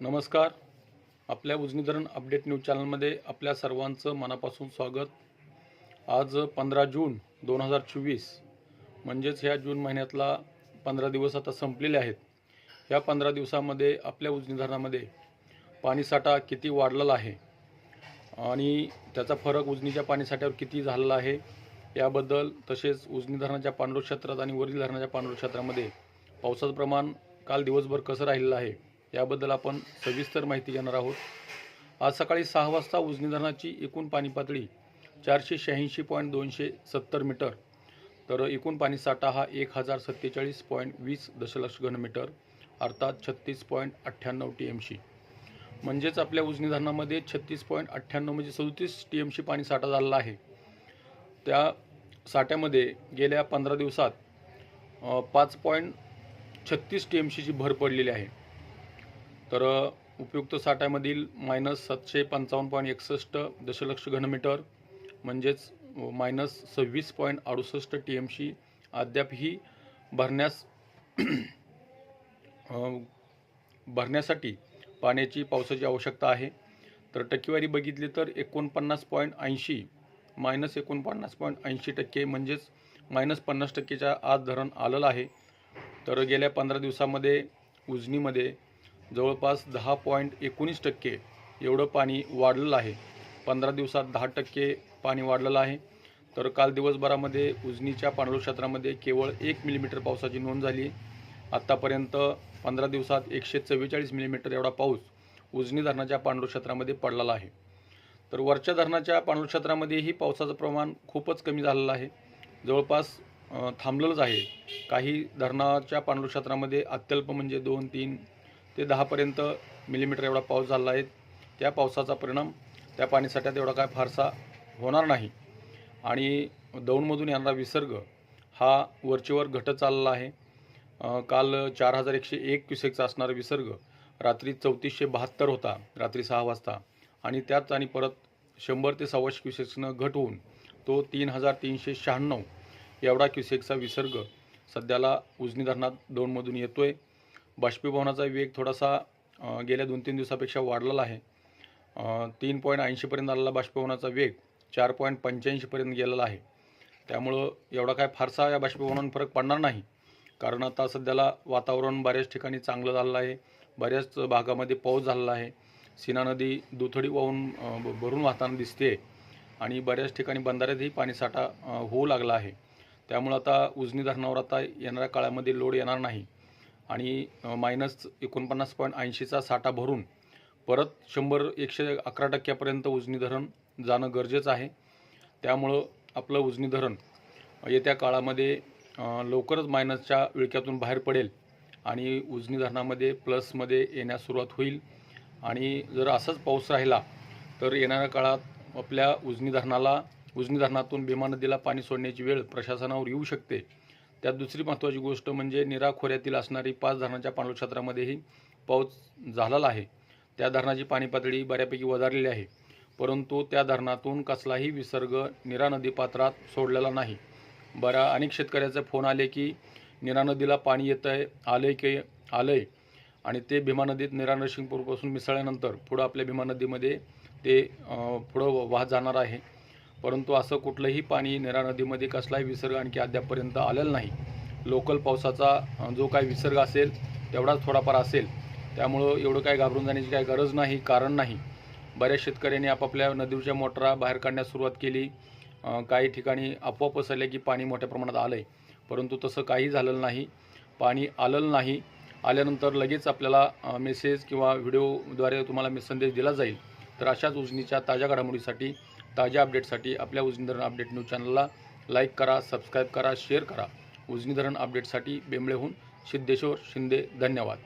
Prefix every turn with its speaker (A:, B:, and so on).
A: नमस्कार. आपल्या उजनी धरण अपडेट न्यूज चॅनलमध्ये आपल्या सर्वांचं मनापासून स्वागत. आज पंधरा जून दोन हजार चोवीस म्हणजेच ह्या जून महिन्यातला पंधरा दिवस आता संपलेले आहेत. ह्या पंधरा दिवसामध्ये आपल्या उजनी धरणामध्ये पाणीसाठा किती वाढलेला आहे आणि त्याचा फरक उजनीच्या पाणीसाठ्यावर किती झालेला आहे याबद्दल तसेच उजनी धरणाच्या पांडुर क्षेत्रात आणि वरील धरणाच्या पांडुर क्षेत्रामध्ये पावसाचं प्रमाण काल दिवसभर कसं राहिलेलं आहे याबद्दल आपण सविस्तर माहिती घेणार आहोत. आज सकाळी सहा वाजता उजनी धरणाची एकूण पाणी पातळी चारशे शहाऐंशी पॉईंट दोनशे सत्तर मीटर तर एकूण पाणीसाठा हा एक हजार सत्तेचाळीस पॉईंट वीस दशलक्ष घनमीटर अर्थात छत्तीस पॉईंट अठ्ठ्याण्णव टी एम सी म्हणजेच आपल्या उजनी धरणामध्ये छत्तीस पॉईंट अठ्ठ्याण्णव म्हणजे सदतीस टी एम सी पाणी साठा झालेला आहे. त्या साठ्यामध्ये गेल्या पंधरा दिवसात पाच पॉईंट छत्तीस टी एम सीची भर पडलेली आहे. तर उपयुक्त साठ्यामधील मायनस सातशे पंचावन्न पॉईंट एकसष्ट दशलक्ष घनमीटर म्हणजेच मायनस सव्वीस पॉईंट अडुसष्ट टी एम सी अद्यापही भरण्यास भरण्यासाठी पाण्याची पावसाची आवश्यकता आहे. तर टक्केवारी बघितली तर एकोणपन्नास पॉईंट ऐंशी मायनस एकोणपन्नास पॉईंट ऐंशी टक्के म्हणजेच मायनस पन्नास टक्केच्या आत धरण आलेलं आहे. तर गेल्या पंधरा दिवसामध्ये उजनीमध्ये जवळपास दहा पॉईंट एकोणीस टक्के एवढं पाणी वाढलेलं आहे. पंधरा दिवसात दहा टक्के पाणी वाढलेलं आहे. तर काल दिवसभरामध्ये उजनीच्या पांडुर क्षेत्रामध्ये केवळ एक मिलीमीटर पावसाची नोंद झाली. आत्तापर्यंत पंधरा दिवसात एकशे चव्वेचाळीस मिलीमीटर एवढा पाऊस उजनी धरणाच्या पांडुर क्षेत्रामध्ये पडलेला आहे. तर वरच्या धरणाच्या पांडुर क्षेत्रामध्येही पावसाचं प्रमाण खूपच कमी झालेलं आहे. जवळपास थांबलेलंच आहे. काही धरणाच्या पांडुर क्षेत्रामध्ये अत्यल्प म्हणजे दोन तीन ते दहापर्यंत मिलीमीटर एवढा पाऊस झाला आहे. त्या पावसाचा परिणाम त्या पाणीसाठ्यात एवढा काय फारसा होणार नाही. आणि दौंडमधून येणारा विसर्ग हा वरचेवर घटत चालला आहे. काल चार हजार एकशे एक क्युसेकचा असणारा विसर्ग रात्री चौतीसशे बहात्तर होता रात्री सहा वाजता. आणि त्यात आणि परत शंभर ते सव्वाशे क्युसेक्सनं घट होऊन तो तीन हजार तीनशे शहाण्णव एवढा क्युसेकचा विसर्ग सध्याला उजनी धरणात दोनमधून येतो आहे बाष्पीभवनाचा वेग थोडासा गेल्या दोन तीन दिवसापेक्षा वाढलेला आहे. तीन पॉईंट ऐंशीपर्यंत आलेला बाष्पीभवनाचा वेग चार पॉईंट पंच्याऐंशीपर्यंत गेलेला आहे. त्यामुळं एवढा काय फारसा या बाष्पीभवनात फरक पडणार नाही. कारण आता सध्याला वातावरण बऱ्याच ठिकाणी चांगलं झालेलं आहे. बऱ्याच भागामध्ये पाऊस झालेला आहे. सीना नदी दुथडी वाहून भरून वाहताना दिसते आणि बऱ्याच ठिकाणी बंधाऱ्यातही पाणीसाठा होऊ लागला आहे. त्यामुळं आता उजनी धरणावर आता येणाऱ्या काळामध्ये लोड येणार नाही. आणि मायनस एकोणपन्नास पॉईंट ऐंशीचा साठा भरून परत शंभर एकशे अकरा टक्क्यापर्यंत उजनी धरण जाणं गरजेचं आहे. त्यामुळं आपलं उजनी धरण येत्या काळामध्ये लवकरच मायनसच्या विळक्यातून बाहेर पडेल आणि उजनी धरणामध्ये प्लसमध्ये येण्यास सुरुवात होईल. आणि जर असाच पाऊस राहिला तर येणाऱ्या काळात आपल्या उजनी धरणाला उजनी धरणातून भीमा नदीला पाणी सोडण्याची वेळ प्रशासनावर येऊ शकते. त्यात दुसरी महत्त्वाची गोष्ट म्हणजे निरा खोऱ्यातील असणारी पाच धरणाच्या पाणलोट क्षेत्रामध्येही पाऊस झालेला आहे. त्या धरणाची पाणी पातळी बऱ्यापैकी वधारलेली आहे. परंतु त्या धरणातून कसलाही विसर्ग निरा नदी पात्रात सोडलेला नाही. बऱ्या अनेक शेतकऱ्याचे फोन आले की निरा नदीला पाणी येतं आहे आलं की आलं आहे आणि ते भीमा नदीत निरा नरसिंगपूरपासून मिसळल्यानंतर पुढं आपल्या भीमा नदीमध्ये ते पुढं वाहत जाणार आहे. परंतु असं कुठलंही पाणी नेरा नदीमध्ये कसलाही विसर्ग आणखी अद्यापपर्यंत आलेला नाही. लोकल पावसाचा जो काही विसर्ग असेल तेवढाच थोडाफार असेल. त्यामुळं एवढं काय घाबरून जाण्याची काही गरज नाही कारण नाही. बऱ्याच शेतकऱ्यांनी आपापल्या नदीच्या मोटरा बाहेर काढण्यास सुरुवात केली. काही ठिकाणी अफवा पसरल्या की पाणी मोठ्या प्रमाणात आलं आहे परंतु तसं काही झालेलं नाही. पाणी आलेलं नाही. आल्यानंतर लगेच आपल्याला मेसेज किंवा व्हिडिओद्वारे तुम्हाला संदेश दिला जाईल. तर अशाच उजनीच्या ताज्या घडामोडीसाठी ताज्या अपडेटसाठी आपल्या उजनी धरण अपडेट न्यूज चॅनलला लाईक करा सबस्क्राईब करा शेअर करा. उजनी धरण अपडेटसाठी बेंबळेहून सिद्धेश्वर शिंदे धन्यवाद.